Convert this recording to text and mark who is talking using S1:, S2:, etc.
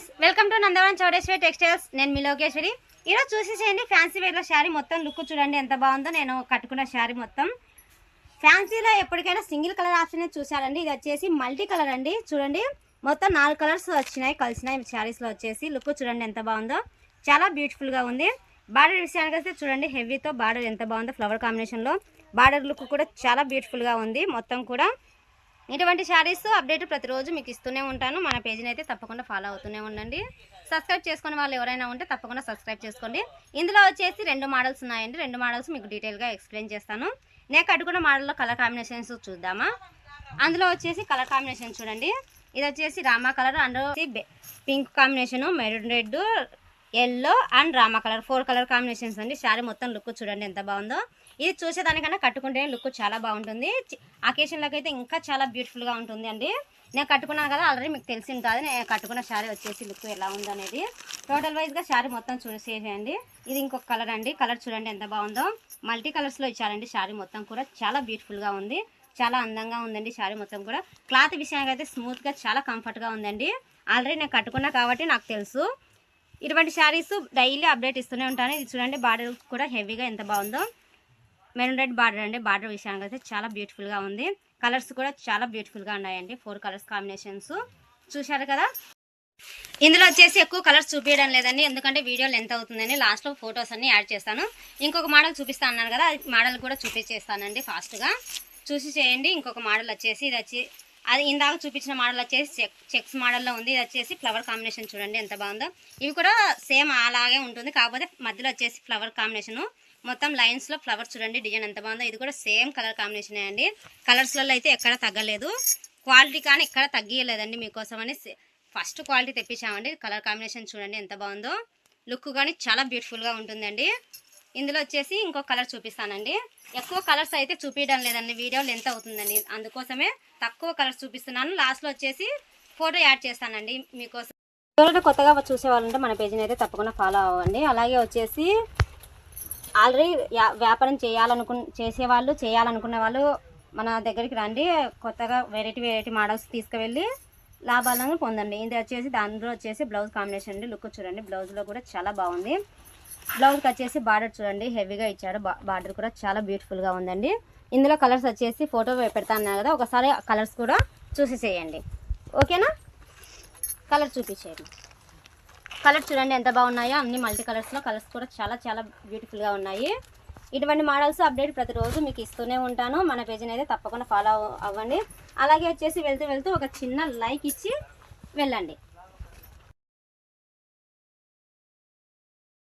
S1: Friends welcome to Nandavaram Chowdeshwari textiles నేను మీ లోకేశ్వరి. ఈరోజు చూసేసేయండి ఫ్యాన్సీ వేర్లో శారీ మొత్తం లుక్ చూడండి ఎంత బాగుందో. నేను కట్టుకున్న శారీ మొత్తం. ఫ్యాన్సీలో ఎప్పటికైనా సింగిల్ కలర్ ఆప్షన్ చూసారండి ఇది వచ్చేసి మల్టీ కలర్ అండి. చూడండి మొత్తం నాలుగు కలర్స్ వచ్చినాయి కలిసినాయి. శారీస్లో వచ్చేసి లుక్ చూడండి ఎంత బాగుందో. చాలా బ్యూటిఫుల్గా ఉంది. బార్డర్ విషయానికి వస్తే చూడండి హెవీతో బార్డర్ ఎంత బాగుందో ఫ్లవర్ కాంబినేషన్లో బార్డర్ లుక్ కూడా చాలా బ్యూటిఫుల్గా ఉంది. మొత్తం కూడా ఇటువంటి శారీస్ అప్డేట్ ప్రతిరోజు మీకు ఇస్తూనే ఉంటాను. మన పేజీని అయితే తప్పకుండా ఫాలో అవుతూనే ఉండండి. సబ్స్క్రైబ్ చేసుకునే వాళ్ళు ఎవరైనా ఉంటే తప్పకుండా సబ్స్క్రైబ్ చేసుకోండి. ఇందులో వచ్చేసి రెండు మోడల్స్ ఉన్నాయండి. రెండు మోడల్స్ మీకు డీటెయిల్గా ఎక్స్ప్లెయిన్ చేస్తాను. నేను కట్టుకున్న మోడల్లో కలర్ కాంబినేషన్స్ చూద్దామా? అందులో వచ్చేసి కలర్ కాంబినేషన్ చూడండి. ఇది వచ్చేసి Rama colour and pink combination maroon red yellow and Rama colour four colour combinations అండి. శారీ మొత్తం లుక్ చూడండి ఎంత బాగుందో. ఇది చూసేదానికన్నా కట్టుకుంటే లుక్ చాలా బాగుంటుంది. అకేషన్లకు అయితే ఇంకా చాలా బ్యూటిఫుల్గా ఉంటుంది అండి. నేను కట్టుకున్నాను కదా ఆల్రెడీ మీకు తెలిసి ఉంటుంది. నేను కట్టుకున్న శారీ వచ్చేసి లుక్ ఎలా ఉందనేది. టోటల్ వైజ్గా శారీ మొత్తం చూసేసేయండి. ఇది ఇంకొక కలర్ అండి. కలర్ చూడండి ఎంత బాగుందో. మల్టీ కలర్స్లో ఇచ్చారండి. శారీ మొత్తం కూడా చాలా బ్యూటిఫుల్గా ఉంది. చాలా అందంగా ఉందండి శారీ మొత్తం కూడా. క్లాత్ విషయానికి అయితే స్మూత్గా చాలా కంఫర్ట్గా ఉందండి. ఆల్రెడీ నేను కట్టుకున్నా కాబట్టి నాకు తెలుసు. ఇటువంటి శారీస్ డైలీ అప్డేట్ ఇస్తూనే ఉంటాను. ఇది చూడండి బార్డర్ కూడా హెవీగా ఎంత బాగుందో. మెరూన్ రెడ్ బార్డర్ అండి. బార్డర్ విషయానికి అయితే చాలా బ్యూటిఫుల్గా ఉంది. కలర్స్ కూడా చాలా బ్యూటిఫుల్గా ఉన్నాయండి. ఫోర్ కలర్స్ కాంబినేషన్స్ చూశారు కదా? ఇందులో వచ్చేసి ఎక్కువ కలర్స్ చూపించడం లేదండి. ఎందుకంటే వీడియో లెంత్ అవుతుందని లాస్ట్లో ఫొటోస్ అన్ని యాడ్ చేస్తాను. ఇంకొక మోడల్ చూపిస్తా అన్నాను కదా అది మోడల్ కూడా చూపించేస్తానండి ఫాస్ట్గా చూసి చేయండి. ఇంకొక మోడల్ వచ్చేసి ఇది వచ్చి అది ఇందాక చూపించిన మోడల్ వచ్చేసి చెక్ చెక్స్ మోడల్లో ఉంది. ఇది వచ్చేసి ఫ్లవర్ కాంబినేషన్ చూడండి ఎంత బాగుందో. ఇవి కూడా సేమ్ అలాగే ఉంటుంది. కాకపోతే మధ్యలో వచ్చేసి ఫ్లవర్ కాంబినేషన్ మొత్తం లైన్స్లో ఫ్లవర్స్ చూడండి డిజైన్ ఎంత బాగుందో. ఇది కూడా సేమ్ కలర్ కాంబినేషనే అండి. కలర్స్లలో అయితే ఎక్కడ తగ్గలేదు. క్వాలిటీ కానీ ఎక్కడ తగ్గియలేదండి మీకోసమని ఫస్ట్ క్వాలిటీ తెప్పించామండి. కలర్ కాంబినేషన్ చూడండి ఎంత బాగుందో. లుక్ కానీ చాలా బ్యూటిఫుల్గా ఉంటుందండి. ఇందులో వచ్చేసి ఇంకో కలర్ చూపిస్తానండి. ఎక్కువ కలర్స్ అయితే చూపించడం లేదండి. వీడియో లెంత్ అవుతుందండి. అందుకోసమే తక్కువ కలర్స్ చూపిస్తున్నాను. లాస్ట్లో వచ్చేసి ఫోటో యాడ్ చేస్తానండి మీకోసం. ఎవరైనా కొత్తగా చూసే వాళ్ళంటే మన పేజీని అయితే తప్పకుండా ఫాలో అవ్వండి. అలాగే వచ్చేసి ఆల్రెడీ వ్యాపారం చేయాలనుకు చేసేవాళ్ళు చేయాలనుకున్న వాళ్ళు మన దగ్గరికి రండి. కొత్తగా వెరైటీ వెరైటీ మోడల్స్ తీసుకువెళ్ళి లాభాలను పొందండి. ఇది వచ్చేసి దాంట్లో వచ్చేసి బ్లౌజ్ కాంబినేషన్ అండి. లుక్ చూడండి. బ్లౌజ్లో కూడా చాలా బాగుంది. బ్లౌజ్కి వచ్చేసి బార్డర్ చూడండి హెవీగా ఇచ్చాడు. బార్డర్ కూడా చాలా బ్యూటిఫుల్గా ఉందండి. ఇందులో కలర్స్ వచ్చేసి ఫోటో పెడతాను కదా ఒకసారి కలర్స్ కూడా చూసి చేయండి. ఓకేనా? కలర్ చూపించేయండి. కలర్ చూడండి ఎంత బాగున్నాయో అన్ని మల్టీ కలర్స్లో కలర్స్ కూడా చాలా చాలా బ్యూటిఫుల్గా ఉన్నాయి. ఇటువంటి మోడల్స్ అప్డేట్ ప్రతిరోజు మీకు ఇస్తూనే ఉంటాను. మన పేజీని అయితే తప్పకుండా ఫాలో అవ్వండి. అలాగే వచ్చేసి వెళ్తూ వెళ్తూ ఒక చిన్న లైక్ ఇచ్చి వెళ్ళండి.